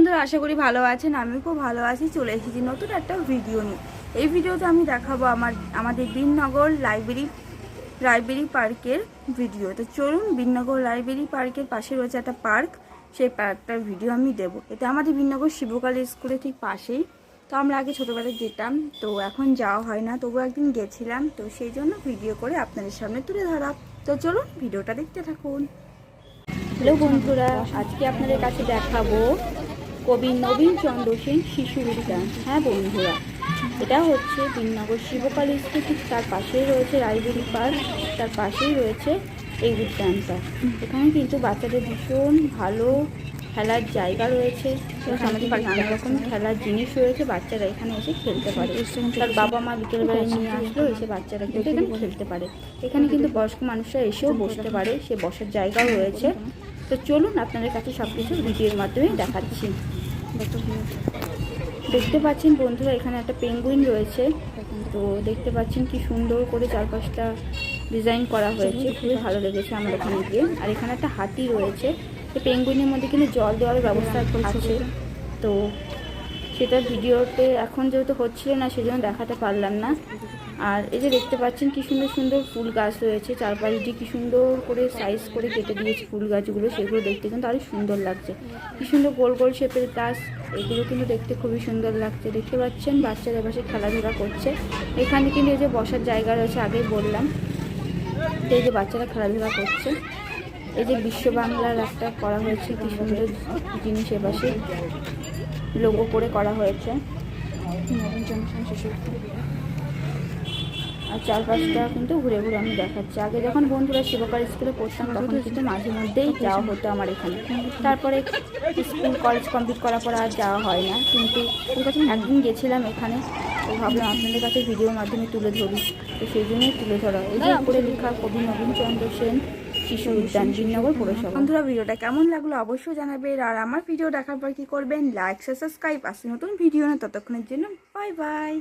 বন্ধুরা, আশা করি ভালো আছেন আমি খুব ভালো আছি, চলে এসেছি নতুন একটা ভিডিও নিয়ে। এই ভিডিওতে আমি দেখাবো আমার, আমাদের বিননগর লাইব্রেরি লাইব্রেরি পার্কের ভিডিও তো চলুন, বিননগর লাইব্রেরি পার্কের পাশে রয়েছে একটা পার্ক সেই পার্কটার ভিডিও আমি দেবো। এটা আমাদের বিননগর শিবকালী স্কুলের ঠিক পাশেই। তো আমরা আগে ছোটোবেলায় যেতাম, তো এখন যাওয়া হয় না তবু একদিন গেছিলাম, তো সেই জন্য ভিডিও করে আপনাদের সামনে তুলে ধরা। তো চলুন ভিডিওটা দেখতে থাকুন। হ্যালো বন্ধুরা, আজকে আপনাদের কাছে দেখাবো কবি নবীন চন্দ্র সেন শিশু উদ্যান হ্যাঁ বন্ধুরা। এটা হচ্ছে বিননগর শিবকালী স্কুল তার পাশেই রয়েছে রায়বেরি পার্ক। তার পাশেই রয়েছে এই উদ্যানটা। এখানে কিন্তু বাচ্চাদের ভীষণ ভালো খেলার জায়গা রয়েছে নানা রকম খেলার জিনিস রয়েছে, বাচ্চারা এখানে এসে খেলতে পারে। তার বাবা মা বিকেলবেলায় নিয়ে আসলো এসে বাচ্চারা কিন্তু এখানে খেলতে পারে। এখানে কিন্তু বয়স্ক মানুষরা এসেও বসতে পারে, সে বসার জায়গাও রয়েছে। তো চলুন আপনাদের কাছে সব কিছু ভিডিওর মাধ্যমে দেখাচ্ছি। দেখতে পাচ্ছেন বন্ধুরা, এখানে একটা পেঙ্গুইন রয়েছে। তো দেখতে পাচ্ছেন কি সুন্দর করে চারপাশটা ডিজাইন করা হয়েছে। খুবই ভালো লেগেছে আমার এখানে গিয়ে। আর এখানে একটা হাতি রয়েছে। তো পেঙ্গুইনের মধ্যে কিন্তু জল দেওয়ার ব্যবস্থা আছে। তো সেটা ভিডিওতে এখন যেহেতু হচ্ছিল না সেজন্য দেখাতে পারলাম না। আর এই যে দেখতে পাচ্ছেন কি সুন্দর সুন্দর ফুল গাছ রয়েছে চারপাশ দিয়ে কি সুন্দর করে সাইজ করে কেটে দিয়েছে ফুল গাছগুলো সেগুলো দেখতে কিন্তু আরও সুন্দর লাগছে। কি সুন্দর গোল গোল শেপের গাছ এগুলো কিন্তু দেখতে খুবই সুন্দর লাগছে। দেখতে পাচ্ছেন বাচ্চাদের পাশে খেলাধুলা করছে। এখানে কিন্তু এই যে বসার জায়গা রয়েছে আগেই বললাম। এই যে বাচ্চারা খেলাধুলা করছে। এই যে বিশ্ব বাংলার একটা করা হয়েছে, কি সুন্দর জিনিস এপাশে। লোগো করে করা হয়েছে। আর চারপাশটা কিন্তু ঘুরে ঘুরে আমি দেখাচ্ছি। আগে যখন বন্ধুরা শিবকার স্কুলে পড়তাম, তখন কিন্তু মাঝে মধ্যেই যাওয়া হতো আমার এখানে। তারপরে স্কুল কলেজ কমপ্লিট করার পর আর যাওয়া হয় না। কিন্তু একদিন গেছিলাম এখানে। তো ভাবলাম আপনাদের কাছে ভিডিওর মাধ্যমে তুলে ধরি। তো সেই জন্যই তুলে ধরা। এই যে উপরে লেখা কবি নবীনচন্দ্র সেন। শিশু উদ্যান, বিনগর পৌরসভা। বন্ধুরা, ভিডিওটা কেমন লাগল অবশ্যই জানাবেন আর আমার ভিডিও দেখার পর কি করবেন? লাইক সাবস্ক্রাইব আসছে নতুন ভিডিও না, ততক্ষণের জন্য। Bye bye